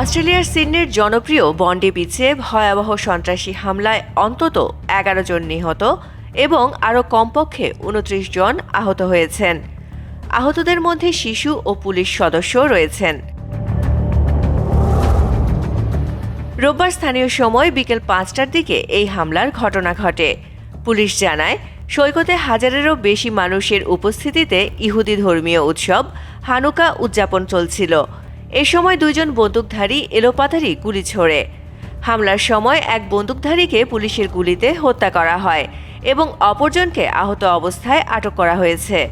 অস্ট্রেলিয়ার সিডনির জনপ্রিয় বন্ডি বিচে ভয়াবহ সন্ত্রাসী হামলায় অন্তত এগারো জন নিহত এবং আরও কমপক্ষে উনত্রিশ জন আহত হয়েছেন। আহতদের মধ্যে শিশু ও পুলিশ সদস্য রয়েছেন। রোববার স্থানীয় সময় বিকেল পাঁচটার দিকে এই হামলার ঘটনা ঘটে। পুলিশ জানায়, সৈকতে হাজারেরও বেশি মানুষের উপস্থিতিতে ইহুদি ধর্মীয় উৎসব, হানুকা উদযাপন চলছিল। এ সময় দুজন বন্দুকধারী এলোপাথারি গুলি ছোড়ে। হামলার সময় এক বন্দুকধারীকে পুলিশের গুলিতে হত্যা করা হয় এবং অপরজনকে আহত অবস্থায় আটক করা হয়েছে।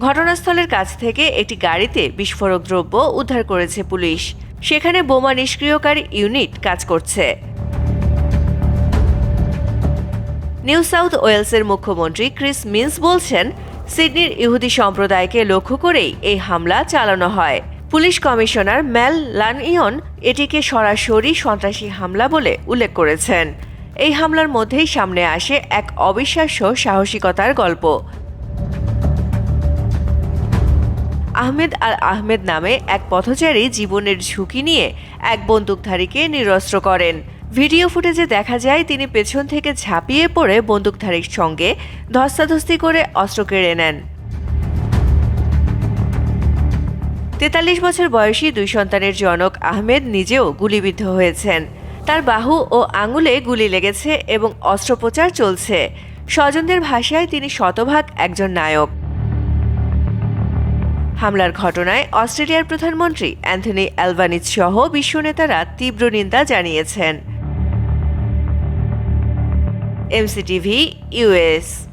ঘটনাস্থলের কাছ থেকে একটি গাড়িতে বিস্ফোরক দ্রব্য উদ্ধার করেছে পুলিশ। সেখানে বোমা নিষ্ক্রিয়কারী ইউনিট কাজ করছে। নিউ সাউথ ওয়েলসের মুখ্যমন্ত্রী ক্রিস মিন্স বলছেন, সিডনির ইহুদি সম্প্রদায়কে লক্ষ্য করেই এই হামলা চালানো হয়। পুলিশ কমিশনার ম্যাল লানইয়ন এটিকে সরাসরি সন্ত্রাসী হামলা বলে উল্লেখ করেছেন। এই হামলার মধ্যেই সামনে আসে এক অবিশ্বাস্য সাহসিকতার গল্প। আহমেদ আল আহমেদ নামে এক পথচারী জীবনের ঝুঁকি নিয়ে এক বন্দুকধারীকে নিরস্ত্র করেন। ভিডিও ফুটেজে দেখা যায়, তিনি পেছন থেকে ঝাঁপিয়ে পড়ে বন্দুকধারীর সঙ্গে ধস্তাধস্তি করে অস্ত্র কেড়ে নেন। তেতাল্লিশ বছর বয়সী দুই সন্তানের জনক আহমেদ নিজেও গুলিবিদ্ধ হয়েছেন। তার বাহু ও আঙুলে গুলি লেগেছে এবং অস্ত্রোপচার চলছে। স্বজনদের ভাষায় তিনি শতভাগ একজন নায়ক। হামলার ঘটনায় অস্ট্রেলিয়ার প্রধানমন্ত্রী অ্যান্থনি অ্যালবানিজ সহ বিশ্ব নেতারা তীব্র নিন্দা জানিয়েছেন। MCTV US